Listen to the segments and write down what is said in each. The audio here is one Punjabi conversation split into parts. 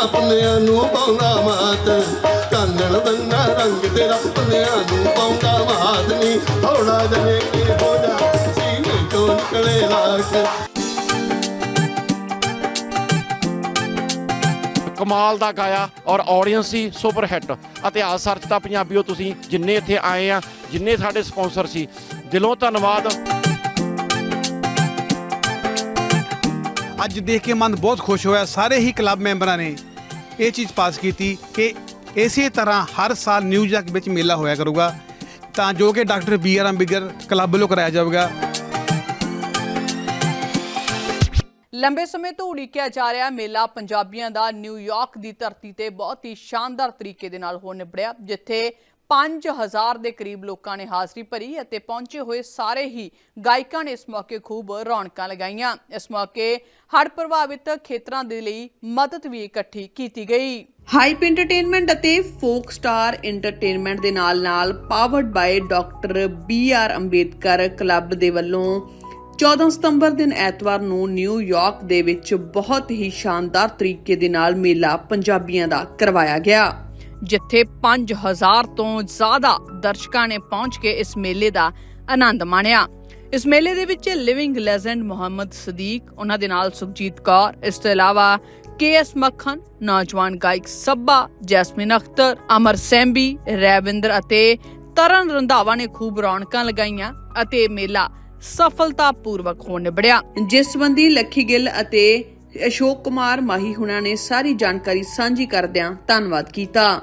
ਤੇਰਾ ਪੁੰਨਿਆਂ ਨੂੰ ਪਾਉਂਦਾ ਮਾਤ। ਕਾਨਣ ਬੰਨਾ ਰੰਗ ਤੇਰਾ ਪੁੰਨਿਆਂ ਨੂੰ ਪਾਉਂਦਾ ਮਾਤ। ਨੀ ਥੋੜਾ ਜਨੇ ਕੇ ਹੋ ਜਾ ਸੀਨੇ ਤੋਂ ਨਿਕਲੇ ਲਾਖ ਕਮਾਲ ਦਾ ਗਾਇਆ ਔਰ ਆਡੀਅנס ਸੀ ਸੁਪਰ ਹਿੱਟ ਇਤਿਹਾਸ ਸਰਚ ਦਾ ਪੰਜਾਬੀਓ ਤੁਸੀਂ ਜਿੰਨੇ ਇੱਥੇ ਆਏ ਆ ਜਿੰਨੇ ਸਾਡੇ ਸਪਾਂਸਰ ਸੀ ਦਿਲੋਂ ਧੰਨਵਾਦ। ਅੱਜ ਦੇਖ ਕੇ ਮਨ ਬਹੁਤ ਖੁਸ਼ ਹੋਇਆ ਸਾਰੇ ਹੀ ਕਲੱਬ ਮੈਂਬਰਾਂ ਨੇ। ਇਹ ਚੀਜ਼ ਪਾਸ ਕੀਤੀ ਕਿ ਇਸੇ ਤਰ੍ਹਾਂ ਹਰ ਸਾਲ ਨਿਊਯਾਰਕ ਵਿੱਚ ਮੇਲਾ ਹੋਇਆ ਕਰੂਗਾ। ਤਾਂ ਜੋ ਕਿ doctor B R Ambedkar club ਵੱਲੋਂ ਕਰਾਇਆ ਜਾਵੇਗਾ। ਲੰਬੇ ਸਮੇਂ ਤੋਂ ਉਡੀਕਿਆ ਜਾ ਰਿਹਾ ਮੇਲਾ ਪੰਜਾਬੀਆਂ ਦਾ ਨਿਊਯਾਰਕ ਦੀ ਧਰਤੀ ਤੇ ਬਹੁਤ ਹੀ ਸ਼ਾਨਦਾਰ ਤਰੀਕੇ ਦੇ ਨਾਲ ਹੋ ਨਿਬੜਿਆ, ਜਿੱਥੇ 5000 ਦੇ ਕਰੀਬ ਲੋਕਾਂ ਨੇ ਹਾਜ਼ਰੀ ਭਰੀ ਅਤੇ ਪਹੁੰਚੇ ਹੋਏ ਸਾਰੇ ਹੀ ਗਾਇਕਾਂ ਨੇ ਇਸ ਮੌਕੇ ਖੂਬ ਰੌਣਕਾਂ ਲਗਾਈਆਂ। ਇਸ ਮੌਕੇ ਹੜ੍ਹ ਪ੍ਰਭਾਵਿਤ ਖੇਤਰਾਂ ਦੇ ਲਈ ਮਦਦ ਵੀ ਇਕੱਠੀ ਕੀਤੀ ਗਈ। ਹਾਈਪ ਐਂਟਰਟੇਨਮੈਂਟ ਅਤੇ ਫੋਕ ਸਟਾਰ ਐਂਟਰਟੇਨਮੈਂਟ ਦੇ ਨਾਲ-ਨਾਲ powered by doctor B R Ambedkar club ਦੇ ਵੱਲੋਂ 14 ਸਤੰਬਰ ਦਿਨ ਐਤਵਾਰ ਨੂੰ ਨਿਊਯਾਰਕ ਦੇ ਵਿੱਚ ਬਹੁਤ ਹੀ ਸ਼ਾਨਦਾਰ ਤਰੀਕੇ ਦੇ ਨਾਲ ਮੇਲਾ ਪੰਜਾਬੀਆਂ ਦਾ ਕਰਵਾਇਆ ਗਿਆ। ਜਿੱਥੇ 5000 ਤੋਂ ਜ਼ਿਆਦਾ ਦਰਸ਼ਕਾਂ ਨੇ ਪਹੁੰਚ ਕੇ ਇਸ ਮੇਲੇ ਦਾ ਆਨੰਦ ਮਾਣਿਆ। ਇਸ ਮੇਲੇ ਦੇ ਵਿੱਚ ਲਿਵਿੰਗ ਲੈਜੈਂਡ ਮੁਹੰਮਦ ਸਦੀਕ, ਉਹਨਾਂ ਦੇ ਨਾਲ ਸੁਖਜੀਤ ਕੌਰ, ਇਸ ਤੋਂ ਇਲਾਵਾ ਕੇ ਐਸ ਮੱਖਣ, ਨੌਜਵਾਨ ਗਾਇਕ ਸੱਬਾ, ਜੈਸਮਿਨ ਅਖਤਰ, ਅਮਰ ਸੈਂਬੀ, ਰੈਵਿੰਦਰ ਅਤੇ ਤਰਨ ਰੰਧਾਵਾ ਨੇ ਖੂਬ ਰੌਣਕਾਂ ਲਗਾਈਆਂ ਅਤੇ ਇਹ ਮੇਲਾ ਸਫਲਤਾਪੂਰਵਕ ਹੋ ਨਿਬੜਿਆ ਜਿਸ ਸੰਬੰਧੀ ਲੱਖੀ ਗਿੱਲ ਅਤੇ ਅਸ਼ੋਕ ਕੁਮਾਰ ਮਾਹੀ ਹੁਣਾਂ ਨੇ ਸਾਰੀ ਜਾਣਕਾਰੀ ਸਾਂਝੀ ਕਰਦਿਆਂ ਧੰਨਵਾਦ ਕੀਤਾ।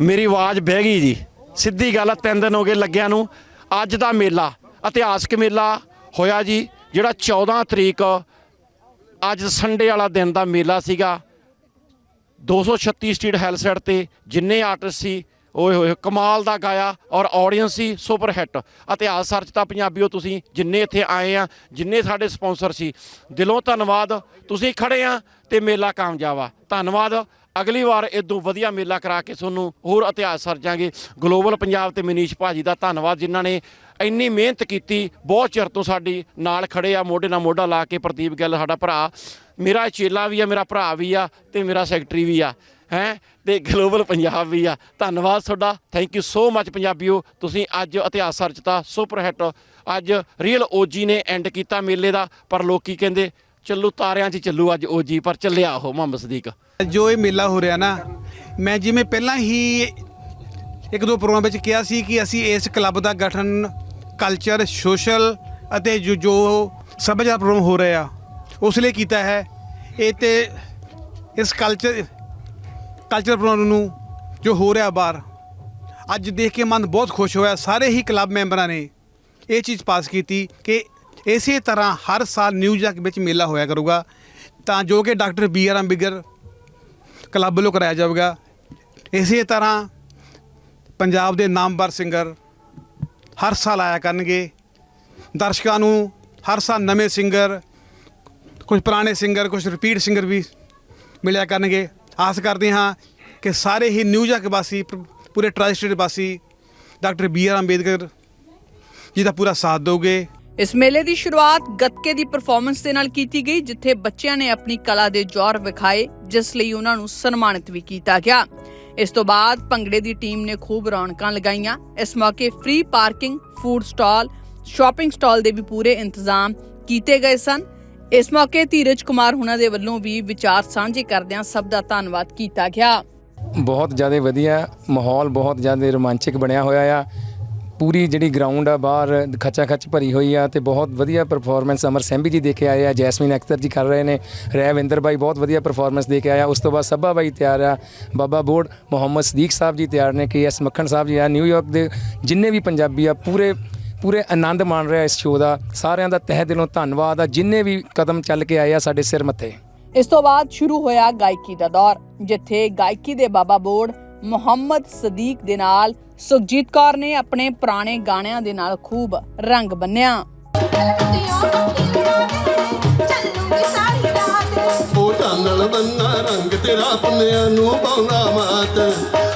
ਮੇਰੀ ਆਵਾਜ਼ ਬਹਿ ਗਈ ਜੀ। ਸਿੱਧੀ ਗੱਲ ਆ, ਤਿੰਨ ਦਿਨ ਹੋ ਗਏ ਲੱਗਿਆਂ ਨੂੰ। ਅੱਜ ਦਾ ਮੇਲਾ ਇਤਿਹਾਸਕ ਮੇਲਾ ਹੋਇਆ ਜੀ ਜਿਹੜਾ 14 ਤਰੀਕ ਅੱਜ ਸੰਡੇ ਵਾਲਾ ਦਿਨ ਦਾ ਮੇਲਾ ਸੀਗਾ। 236 ਸਟਰੀਟ ਹੈਲਸੈਟ ਤੇ ਜਿੰਨੇ ਆਰਟਿਸਟ ਸੀ ਓਏ ਹੋਏ, ਕਮਾਲ ਦਾ ਗਾਇਆ ਔਰ ਆਡੀਅנס ਸੀ ਸੁਪਰ ਹਿੱਟ ਇਤਿਹਾਸ ਸਰਚ ਦਾ ਪੰਜਾਬੀਓ, ਤੁਸੀਂ ਜਿੰਨੇ ਇੱਥੇ ਆਏ ਆ, ਜਿੰਨੇ ਸਾਡੇ ਸਪਾਂਸਰ ਸੀ, ਦਿਲੋਂ ਧੰਨਵਾਦ। ਤੁਸੀਂ ਖੜੇ ਆ ਤੇ ਮੇਲਾ ਕਾਮਯਾਬ ਆ। ਧੰਨਵਾਦ। ਅਗਲੀ ਵਾਰ ਇਦੋਂ ਵਧੀਆ ਮੇਲਾ ਕਰਾ ਕੇ ਤੁਹਾਨੂੰ ਹੋਰ ਇਤਿਹਾਸ ਸਰਜਾਂਗੇ ਗਲੋਬਲ ਪੰਜਾਬ ਤੇ ਮਨੀਸ਼ ਭਾਜੀ ਦਾ ਧੰਨਵਾਦ, ਜਿਨ੍ਹਾਂ ਨੇ ਇੰਨੀ ਮਿਹਨਤ ਕੀਤੀ, ਬਹੁਤ ਚਿਰ ਤੋਂ ਸਾਡੀ ਨਾਲ ਖੜੇ ਆ, ਮੋਢੇ ਨਾਲ ਮੋਢਾ ਲਾ ਕੇ ਪ੍ਰਦੀਪ ਗਿੱਲ, ਸਾਡਾ ਭਰਾ। ਮੇਰਾ ਚੇਲਾ ਵੀ ਆ, ਮੇਰਾ ਭਰਾ ਵੀ ਆ ਤੇ ਮੇਰਾ ਸੈਕਟਰੀ ਵੀ ਆ। ਹੈ? ਤੇ ਗਲੋਬਲ ਪੰਜਾਬ ਵੀ ਆ। ਧੰਨਵਾਦ ਤੁਹਾਡਾ। ਥੈਂਕ ਯੂ ਸੋ ਮੱਚ ਪੰਜਾਬੀਓ। ਤੁਸੀਂ ਅੱਜ ਇਤਿਹਾਸ ਰਚਤਾ ਸੁਪਰ ਹਿੱਟ ਅੱਜ ਰੀਅਲ ਓਜੀ ਨੇ ਐਂਡ ਕੀਤਾ ਮੇਲੇ ਦਾ, ਪਰ ਲੋਕੀ ਕਹਿੰਦੇ? ਚੱਲੂ ਤਾਰਿਆਂ 'ਚ ਚੱਲੂ ਅੱਜ ਓਜੀ ਪਰ ਚੱਲਿਆ ਉਹ ਮੁਹੰਮਦ ਸਦੀਕ। ਜੋ ਇਹ ਮੇਲਾ ਹੋ ਰਿਹਾ ਨਾ, ਮੈਂ ਜਿਵੇਂ ਪਹਿਲਾਂ ਹੀ ਇੱਕ ਦੋ ਪ੍ਰੋਗਰਾਮ ਵਿੱਚ ਕਿਹਾ ਸੀ ਕਿ ਅਸੀਂ ਇਸ ਕਲੱਬ ਦਾ ਗਠਨ ਕਲਚਰ ਸੋਸ਼ਲ ਅਤੇ ਜੋ ਜੋ ਸੱਭਿਆਚਾਰ ਪ੍ਰੋਗਰਾਮ ਹੋ ਰਿਹਾ ਉਸ ਲਈ ਕੀਤਾ ਹੈ। ਇਹ ਤੇ ਇਸ ਕਲਚਰ ਕਲਚਰ ਪ੍ਰੋਗਰਾਮ ਨੂੰ ਜੋ ਹੋ ਰਿਹਾ ਬਾਹਰ। ਅੱਜ ਦੇਖ ਕੇ ਮਨ ਬਹੁਤ ਖੁਸ਼ ਹੋਇਆ। ਸਾਰੇ ਹੀ ਕਲੱਬ ਮੈਂਬਰਾਂ ਨੇ ਇਹ ਚੀਜ਼ ਪਾਸ ਕੀਤੀ ਕਿ ਇਸੇ ਤਰ੍ਹਾਂ ਹਰ ਸਾਲ ਨਿਊਯਾਰਕ ਵਿੱਚ ਮੇਲਾ ਹੋਇਆ ਕਰੂਗਾ। ਤਾਂ ਜੋ ਕਿ doctor B R Ambedkar club ਵੱਲੋਂ ਕਰਾਇਆ ਜਾਵੇਗਾ। ਇਸੇ ਤਰ੍ਹਾਂ ਪੰਜਾਬ ਦੇ ਨਾਮਵਰ ਸਿੰਗਰ ਹਰ ਸਾਲ ਆਇਆ ਕਰਨਗੇ। ਦਰਸ਼ਕਾਂ ਨੂੰ ਹਰ ਸਾਲ ਨਵੇਂ ਸਿੰਗਰ ਕੁਝ ਪੁਰਾਣੇ ਸਿੰਗਰ ਕੁਝ ਰਿਪੀਟ ਸਿੰਗਰ ਵੀ ਮਿਲਿਆ ਕਰਨਗੇ। ਆਸ ਕਰਦੇ ਹਾਂ ਕਿ ਸਾਰੇ ਹੀ ਨਿਊਯਾਰਕ ਵਾਸੀ ਪੂਰੇ ਟ੍ਰਾਈ ਵਾਸੀ, doctor B R Ambedkar ji ਦਾ ਪੂਰਾ ਸਾਥ ਦਿਓਗੇ ਇਸ ਮੇਲੇ ਦੀ ਸ਼ੁਰੂਆਤ ਗੱਤਕੇ ਦੀ ਪਰਫਾਰਮੈਂਸ ਦੇ ਨਾਲ ਕੀਤੀ ਗਈ, ਜਿੱਥੇ ਬੱਚਿਆਂ ਨੇ ਆਪਣੀ ਕਲਾ ਦੇ ਜੌਹਰ ਵਿਖਾਏ, ਜਿਸ ਲਈ ਉਹਨਾਂ ਨੂੰ ਸਨਮਾਨਿਤ ਵੀ ਕੀਤਾ ਗਿਆ। ਇਸ ਤੋਂ ਬਾਅਦ ਭੰਗੜੇ ਦੀ ਟੀਮ ਨੇ ਖੂਬ ਰੌਣਕਾਂ ਲਗਾਈਆਂ। ਇਸ ਮੌਕੇ free parking food stall shopping stall ਦੇ ਵੀ ਪੂਰੇ ਇੰਤਜ਼ਾਮ ਕੀਤੇ ਗਏ ਸਨ। ਇਸ ਮੌਕੇ ਧੀਰਜ ਕੁਮਾਰ ਹੁਣਾਂ ਦੇ ਵੱਲੋਂ ਵੀ ਵਿਚਾਰ ਸਾਂਝੇ ਕਰਦਿਆਂ ਸਭ ਦਾ ਧੰਨਵਾਦ ਕੀਤਾ ਗਿਆ। ਬਹੁਤ ਜ਼ਿਆਦਾ ਵਧੀਆ ਮਾਹੌਲ, ਬਹੁਤ ਜ਼ਿਆਦਾ ਰੋਮਾਂਚਕ ਬਣਿਆ ਹੋਇਆ ਆ। ਪੂਰੀ ਜਿਹੜੀ ਗਰਾਊਂਡ ਆ, ਬਾਹਰ ਖੱਚਾ ਖੱਚ ਭਰੀ ਹੋਈ ਆ ਤੇ ਬਹੁਤ ਵਧੀਆ ਪਰਫਾਰਮੈਂਸ ਅਮਰ ਸੈਂਬੀ ਜੀ ਦੇ ਕੇ ਆਏ ਆ, ਜੈਸਮੀਨ ਅਖਤਰ ਜੀ ਕਰ ਰਹੇ ਨੇ, ਰੈਵਿੰਦਰ ਬਾਈ ਬਹੁਤ ਵਧੀਆ ਪਰਫਾਰਮੈਂਸ ਦੇ ਕੇ ਆਇਆ ਉਸ ਤੋਂ ਬਾਅਦ ਸੱਬਾ ਬਾਈ ਤਿਆਰ ਆ, ਬਾਬਾ ਬੋਰਡ ਮੁਹੰਮਦ ਸਦੀਕ ਸਾਹਿਬ ਜੀ ਤਿਆਰ ਨੇ, ਕੇ ਐਸ ਮੱਖਣ ਸਾਹਿਬ ਜੀ ਆ ਨਿਊਯਾਰਕ ਦੇ ਜਿੰਨੇ ਵੀ ਪੰਜਾਬੀ ਆ, ਪੂਰੇ ਪੂਰੇ ਆਨੰਦ ਮਾਣ ਰਿਹਾ ਇਸ ਸ਼ੋਅ ਦਾ। ਸਾਰਿਆਂ ਦਾ ਤਹਿ ਦਿਲੋਂ ਧੰਨਵਾਦ ਆ। ਜਿੰਨੇ ਵੀ ਕਦਮ ਚੱਲ ਕੇ ਆਏ ਆ ਸਾਡੇ ਸਿਰ ਮੱਥੇ। ਇਸ ਤੋਂ ਬਾਅਦ ਸ਼ੁਰੂ ਹੋਇਆ ਗਾਇਕੀ ਦਾ ਦੌਰ ਜਿੱਥੇ ਗਾਇਕੀ ਦੇ ਬਾਬਾ ਬੋੜ ਮੁਹੰਮਦ ਸਦੀਕ ਦੇ ਨਾਲ ਸੁਖਜੀਤ ਕੌਰ ਨੇ ਆਪਣੇ ਪੁਰਾਣੇ ਗਾਣਿਆਂ ਦੇ ਨਾਲ ਖੂਬ ਰੰਗ ਬੰਨਿਆ। ਉਹ ਚਾਨਣ ਬੰਨਾ ਤੇਰਾ ਪੁੰਨਿਆਂ ਨੂੰ ਪਾਉਂਦਾ ਮਾਤ।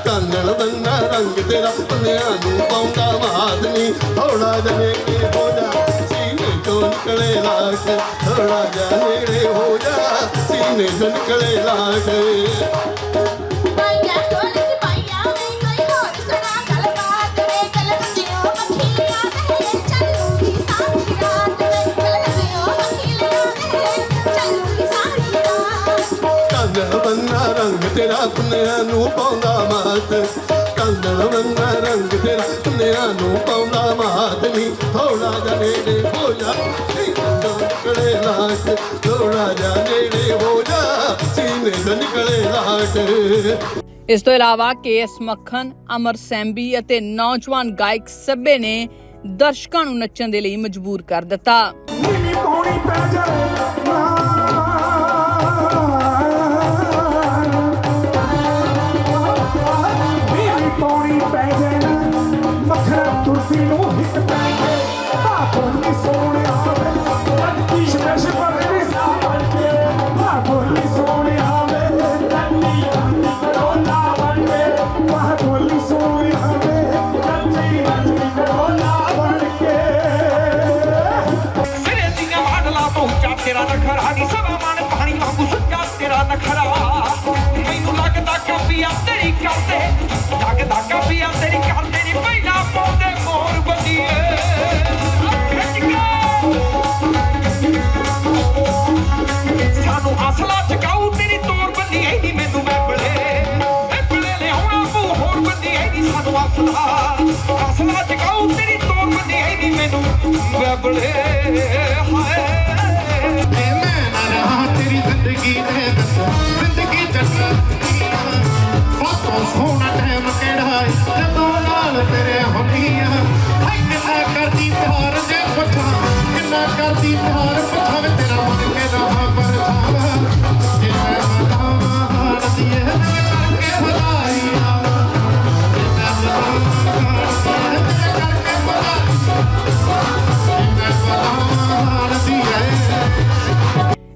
ਚਾਨਣ ਬੰਨਾ ਰੰਗ ਤੇਰਾ ਪੁੰਨਿਆਂ ਨੂੰ ਪਾਉਂਦਾ ਮਾਤ ਨੀ ਥੋੜਾ ਜਨੇ ਕੇ ਹੋ ਜਾ, ਸੀਨੇ ਤੋਂ ਨਿਕਲੇ ਲਾਟ ਥੋੜਾ ਜਿਹਾ ਹੋ ਜਾ, ਸੀਨੇ ਤੋਂ ਨਿਕਲੇ ਲਾਟ ਤੇਰਾ ਸੁਨਿਆਂ ਨੂੰ ਪਾਉਂਦਾ ਮਾਤ। ਕਾਂਦਲ ਬੰਨਾ ਰੰਗ ਤੇਰਾ ਸੁਨਿਆਂ ਨੂੰ ਪਾਉਂਦਾ ਮਾਤ। ਨੀ ਥੋੜਾ ਜਿਹਾ ਨੇੜੇ ਹੋ ਜਾ ਨਿਕਲੇ ਲਾਟ। ਥੋੜਾ ਜਿਹਾ ਨੇੜੇ ਹੋ ਜਾ ਸੀਨੇ ਤੋਂ ਨਿਕਲੇ ਲਾਟ। ਇਸ ਤੋਂ ਇਲਾਵਾ ਕੇਐਸ ਮੱਖਣ ਅਮਰ ਸੈਂਬੀ ਅਤੇ ਨੌਜਵਾਨ ਗਾਇਕ ਸੱਬੇ ਨੇ ਦਰਸ਼ਕਾਂ ਨੂੰ ਨੱਚਣ ਦੇ ਲਈ ਮਜਬੂਰ ਕਰ ਦਿੱਤਾ। ਕਾਪੀਆ ਤੇਰੀ ਕਰਦੇ। ਲੱਗਦਾ ਕਾਪੀਆ ਜਦੋਂ ਨਾਲ ਤੇਰੇ ਹੁੰਦੀਆਂ ਕਿੰਨਾ ਕਰਦੀ ਪਿਆਰ ਜੇ ਪੁੱਛਾਂ ਕਿੰਨਾ ਕਰਦੀ ਪਿਆਰ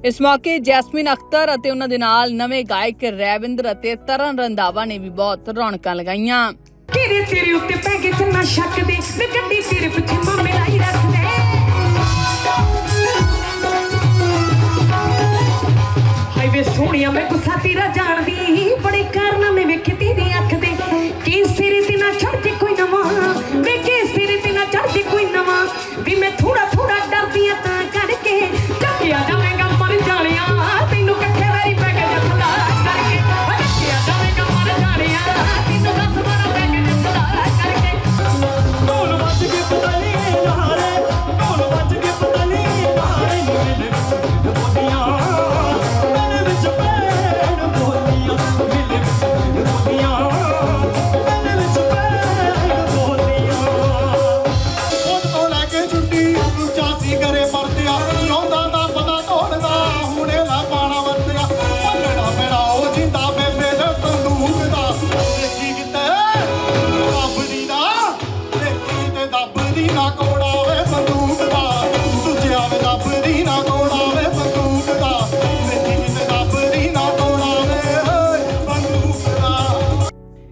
ਇਸ ਮੌਕੇ ਜੈਸਮੀਨ ਅਖਤਰ ਅਤੇ ਉਹਨਾਂ ਦੇ ਨਾਲ ਨਵੇਂ ਗਾਇਕ ਰੈਵਿੰਦਰ ਅਤੇ ਤਰਨ ਰੰਧਾਵਾ ਨੇ ਵੀ ਬਹੁਤ ਰੌਣਕਾਂ ਲਗਾਈਆਂ। ਤੇਰੇ ਤੇਰੇ ਉੱਤੇ ਪੈ ਗਏ ਜੰਨਾ ਸ਼ੱਕ ਦੇ, ਮੈਂ ਗੱਡੀ ਤੇਰੇ ਪਿੱਛੇ ਮਾਮੇ ਲਾਈ ਰੱਖਦੇ ਹਾਏ ਵੇ ਸੋਹਣਿਆ ਮੈਂ ਗੁੱਸਾ ਤੇਰਾ ਜਾਣਦੀ, ਬੜੇ ਕਾਰਨਾਮੇ ਵੇਖੇ ਤੇਰੀ ਅੱਖ ਦੇ। ਕੀ ਸਿਰੇ ਤੇ ਨਾ ਚੜ ਜੇ ਕੋਈ ਨਵਾਂ, ਵੇ ਕੀ ਸਿਰੇ ਤੇ ਨਾ ਚੜ ਜੇ ਕੋਈ ਨਵਾਂ। ਵੀ ਮੈਂ ਥੋੜਾ ਥੋੜਾ ਡਰਦੀ ਆ ਤਾਂ ਕਰਕੇ, ਚੱਕਿਆ ਜਾਵੇਂਗਾ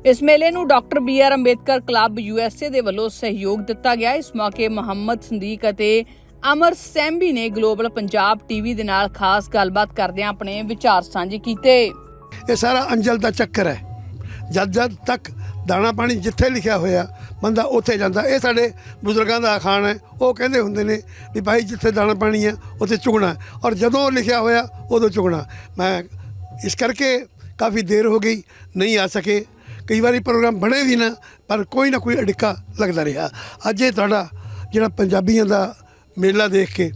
ਇਸ ਮੇਲੇ ਨੂੰ doctor B R Ambedkar club USA ਦੇ ਵੱਲੋਂ ਸਹਿਯੋਗ ਦਿੱਤਾ ਗਿਆ। ਇਸ ਮੌਕੇ ਮੁਹੰਮਦ ਸੰਦੀਕ ਅਤੇ ਅਮਰ ਸੈਂਬੀ ਨੇ ਗਲੋਬਲ ਪੰਜਾਬ ਟੀਵੀ ਦੇ ਨਾਲ ਖਾਸ ਗੱਲਬਾਤ ਕਰਦਿਆਂ ਆਪਣੇ ਵਿਚਾਰ ਸਾਂਝੇ ਕੀਤੇ। ਇਹ ਸਾਰਾ ਅੰਜਲ ਦਾ ਚੱਕਰ ਹੈ। ਜਦ ਜਦ ਤੱਕ ਦਾਣਾ ਪਾਣੀ ਜਿੱਥੇ ਲਿਖਿਆ ਹੋਇਆ, ਬੰਦਾ ਉੱਥੇ ਜਾਂਦਾ। ਇਹ ਸਾਡੇ ਬਜ਼ੁਰਗਾਂ ਦਾ ਅਖਾਣ ਹੈ। ਉਹ ਕਹਿੰਦੇ ਹੁੰਦੇ ਨੇ ਵੀ ਭਾਈ ਜਿੱਥੇ ਦਾਣਾ ਪਾਣੀ ਹੈ, ਉੱਥੇ ਚੁਗਣਾ ਔਰ ਜਦੋਂ ਲਿਖਿਆ ਹੋਇਆ, ਉਦੋਂ ਚੁਗਣਾ ਮੈਂ ਇਸ ਕਰਕੇ ਕਾਫੀ ਦੇਰ ਹੋ ਗਈ, ਨਹੀਂ ਆ ਸਕੇ। ਕਈ ਵਾਰੀ ਪ੍ਰੋਗਰਾਮ ਬਣੇ ਵੀ ਨਾ, ਪਰ ਕੋਈ ਨਾ ਕੋਈ ਅੜਿੱਕਾ ਲੱਗਦਾ ਰਿਹਾ। ਅੱਜ ਇਹ ਤੁਹਾਡਾ ਜਿਹੜਾ ਪੰਜਾਬੀਆਂ ਦਾ ਮੇਲਾ ਦੇਖ ਕੇ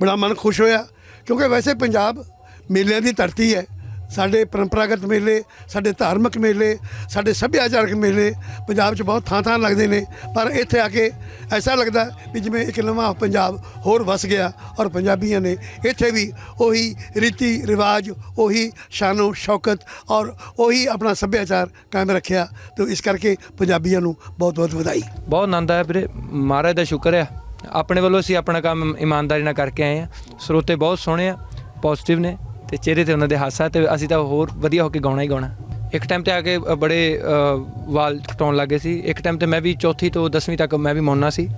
ਬੜਾ ਮਨ ਖੁਸ਼ ਹੋਇਆ, ਕਿਉਂਕਿ ਵੈਸੇ ਪੰਜਾਬ ਮੇਲਿਆਂ ਦੀ ਧਰਤੀ ਹੈ। ਸਾਡੇ ਪਰੰਪਰਾਗਤ ਮੇਲੇ, ਸਾਡੇ ਧਾਰਮਿਕ ਮੇਲੇ, ਸਾਡੇ ਸੱਭਿਆਚਾਰਕ ਮੇਲੇ ਪੰਜਾਬ 'ਚ ਬਹੁਤ ਥਾਂ ਥਾਂ ਲੱਗਦੇ ਨੇ, ਪਰ ਇੱਥੇ ਆ ਕੇ ਐਸਾ ਲੱਗਦਾ ਵੀ ਜਿਵੇਂ ਇੱਕ ਨਵਾਂ ਪੰਜਾਬ ਹੋਰ ਵਸ ਗਿਆ ਔਰ ਪੰਜਾਬੀਆਂ ਨੇ ਇੱਥੇ ਵੀ ਉਹੀ ਰੀਤੀ ਰਿਵਾਜ, ਉਹੀ ਸ਼ਾਨੋ ਸ਼ੌਕਤ ਔਰ ਉਹੀ ਆਪਣਾ ਸੱਭਿਆਚਾਰ ਕਾਇਮ ਰੱਖਿਆ ਤੇ ਇਸ ਕਰਕੇ ਪੰਜਾਬੀਆਂ ਨੂੰ ਬਹੁਤ ਬਹੁਤ ਵਧਾਈ। ਬਹੁਤ ਆਨੰਦ ਆਇਆ ਵੀਰੇ, ਮਹਾਰਾਜ ਦਾ ਸ਼ੁਕਰ ਆ। ਆਪਣੇ ਵੱਲੋਂ ਅਸੀਂ ਆਪਣਾ ਕੰਮ ਇਮਾਨਦਾਰੀ ਨਾਲ ਕਰਕੇ ਆਏ ਆ। ਸਰੋਤੇ ਬਹੁਤ ਸੋਹਣੇ ਆ ਪੋਜ਼ਿਟਿਵ ਨੇ। ਤੇ ਚਿਹਰੇ ਤੇ ਉਹਨਾਂ ਦੇ ਹਾਸਾ ਤੇ ਅਸੀਂ ਤਾਂ ਹੋਰ ਵਧੀਆ ਹੋ ਕੇ ਗਾਉਣਾ ਹੀ ਗਾਉਣਾ। ਇੱਕ ਟਾਈਮ ਤੇ ਆ ਕੇ ਬੜੇ ਅ, ਵਾਲ ਕਟਾਉਣ ਲੱਗੇ ਸੀ। ਇੱਕ ਟਾਈਮ ਤੇ ਮੈਂ ਵੀ ਚੌਥੀ ਤੋਂ 10ਵੀਂ ਤੱਕ ਮੈਂ ਵੀ ਮੌਨਾ ਸੀ।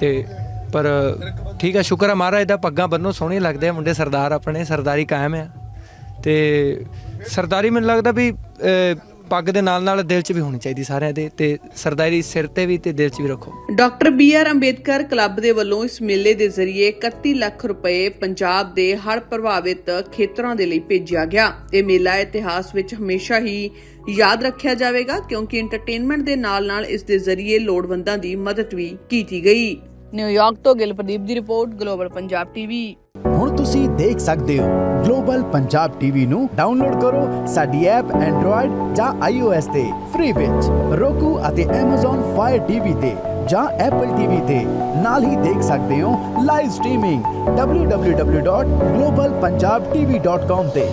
ਤੇ ਪਰ ਠੀਕ ਆ ਸ਼ੁਕਰ ਆ ਮਹਾਰਾਜ ਦਾ ਪੱਗਾਂ ਬੰਨੋ ਸੋਹਣੇ ਲੱਗਦੇ ਆ ਮੁੰਡੇ ਸਰਦਾਰ ਆਪਣੇ ਸਰਦਾਰੀ ਕਾਇਮ ਆ। ਤੇ ਸਰਦਾਰੀ ਮੈਨੂੰ ਲੱਗਦਾ ਵੀ ਪੱਗ ਦੇ ਨਾਲ ਨਾਲ ਦਿਲ 'ਚ ਵੀ ਹੋਣੀ ਚਾਹੀਦੀ ਸਾਰਿਆਂ ਦੇ ਤੇ ਸਰਦਾਰੀ ਸਿਰ ਤੇ ਵੀ ਤੇ ਦਿਲ 'ਚ ਵੀ ਰੱਖੋ। Doctor B R Ambedkar club ਦੇ ਵੱਲੋਂ ਇਸ ਮੇਲੇ ਦੇ ਜ਼ਰੀਏ 31 ਲੱਖ ਰੁਪਏ ਪੰਜਾਬ ਦੇ ਹਰ ਪ੍ਰਭਾਵਿਤ ਖੇਤਰਾਂ ਦੇ ਲਈ ਭੇਜਿਆ ਗਿਆ। ਇਹ ਮੇਲਾ ਇਤਿਹਾਸ ਵਿੱਚ ਹਮੇਸ਼ਾ ਹੀ ਯਾਦ ਰੱਖਿਆ ਜਾਵੇਗਾ ਕਿਉਂਕਿ ਐਂਟਰਟੇਨਮੈਂਟ ਦੇ ਨਾਲ-ਨਾਲ ਇਸ ਦੇ ਜ਼ਰੀਏ ਲੋੜਵੰਦਾਂ ਦੀ ਮਦਦ ਵੀ ਕੀਤੀ ਗਈ। ਨਿਊਯਾਰਕ ਤੋਂ ਗਿਲਪ੍ਰਦੀਪ ਦੀ ਰਿਪੋਰਟ, ਗਲੋਬਲ ਪੰਜਾਬ ਟੀਵੀ। ਹੁਣ ਤੁਸੀਂ ਦੇਖ ਸਕਦੇ ਹੋ ਗਲੋਬਲ ਪੰਜਾਬ ਟੀਵੀ ਨੂੰ ਡਾਊਨਲੋਡ ਕਰੋ ਸਾਡੀ ਐਪ ਐਂਡਰੋਇਡ ਜਾਂ iOS ਤੇ, ਫ੍ਰੀ ਵਿੱਚ। roku ਅਤੇ Amazon Fire TV ਤੇ ਜਾਂ Apple TV ਤੇ ਨਾਲ ਹੀ ਦੇਖ ਸਕਦੇ ਹੋ ਲਾਈਵ ਸਟ੍ਰੀਮਿੰਗ www.globalpunjabtv.com ਤੇ।